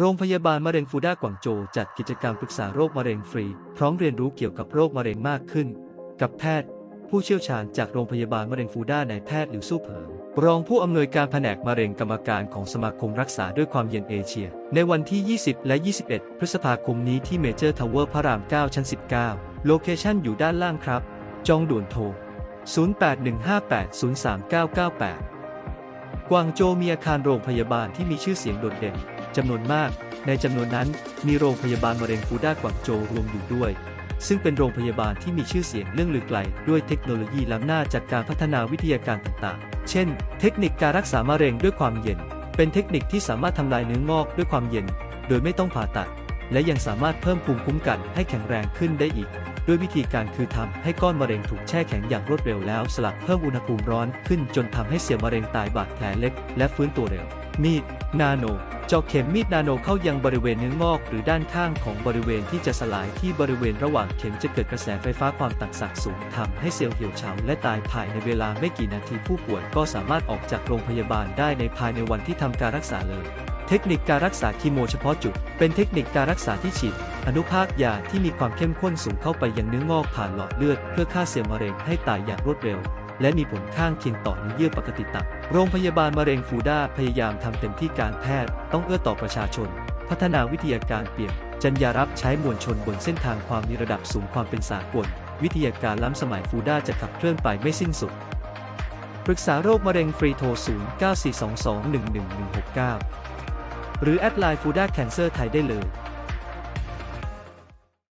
โรงพยาบาลมะเร็งฟูด้ากวางโจวจัดกิจกรรมปรึกษาโรคมะเร็งฟรี พร้อมเรียนรู้เกี่ยวกับโรคมะเร็งมากขึ้น กับแพทย์ ผู้เชี่ยวชาญจากโรงพยาบาลมะเร็งฟูด้านายแพทย์หลิวสู้เผิงรองผู้อำนวยการแผนกมะเร็งกรรมการของสมาคมรักษาด้วยความเย็นเอเชีย ในวันที่ 20 และ 21 พฤษภาคมนี้ที่เมเจอร์ทาวเวอร์พระราม 9 ชั้น 19 โลเคชั่นอยู่ด้านล่างครับ จองด่วนโทร 0815803998 กวางโจมีอาคารโรงพยาบาลที่มีชื่อเสียงโดดเด่น จำนวนมาก ในจำนวนนั้นมีโรงพยาบาลมะเร็งฟูด้ากวางโจวรวมอยู่ด้วย ซึ่งเป็นโรงพยาบาลที่มีชื่อเสียงเรื่องลือไกล ด้วยเทคโนโลยีล้ำหน้าจากการพัฒนาวิทยาการต่างๆ เช่น เทคนิคการรักษามะเร็งด้วยความเย็น เป็นเทคนิคที่สามารถทำลายเนื้องอกด้วยความเย็น โดยไม่ต้องผ่าตัด และยังสามารถเพิ่มภูมิคุ้มกันให้แข็งแรงขึ้นได้อีกด้วยวิธีการคือทำให้ก้อนมะเร็งถูกแช่แข็งอย่างรวดเร็วแล้วสลับเพิ่มอุณหภูมิร้อนขึ้นจนทำให้เซลล์มะเร็งตายบาดแผลเล็กและฟื้นตัวเร็ว มีด นาโนเจาะเข็มมีดนาโนเข้ายังบริเวณเนื้องอก หรือด้านข้างของบริเวณที่จะสลายที่บริเวณระหว่างเข็มจะเกิดกระแสไฟฟ้าความต่างศักย์สูงทำให้เซลล์เหี่ยวเฉาและตายภายในเวลาไม่กี่นาทีผู้ป่วยก็สามารถออกจากโรงพยาบาลได้ในภายในวันที่ทำการรักษาเลย เทคนิคการรักษาคีโมเฉพาะจุด เป็นเทคนิคการรักษาที่ฉีดอนุภาคยาที่มีความเข้มข้นสูงเข้าไปยังเนื้องอกผ่านหลอดเลือด เพื่อฆ่าเซลล์มะเร็งให้ตายอย่างรวดเร็ว และมีผลข้างเคียงต่อเนื้อเยื่อปกติตับ โรงพยาบาลมะเร็งฟูด้าพยายามทำเต็มที่การแพทย์ ต้องเอื้อต่อประชาชน พัฒนาวิทยาการเปลี่ยนจรรยารับใช้มวลชนบนเส้นทางความมีระดับสูงความเป็นสากล วิทยาการล้ำสมัยฟูด้าจะขับเคลื่อนไปไม่สิ้นสุด ปรึกษาโรคมะเร็งฟรีโทร 0 9 4 2 2 1 1 1 6 9 หรือแอดไลน์ฟูด้าแคนเซอร์ไทยได้เลย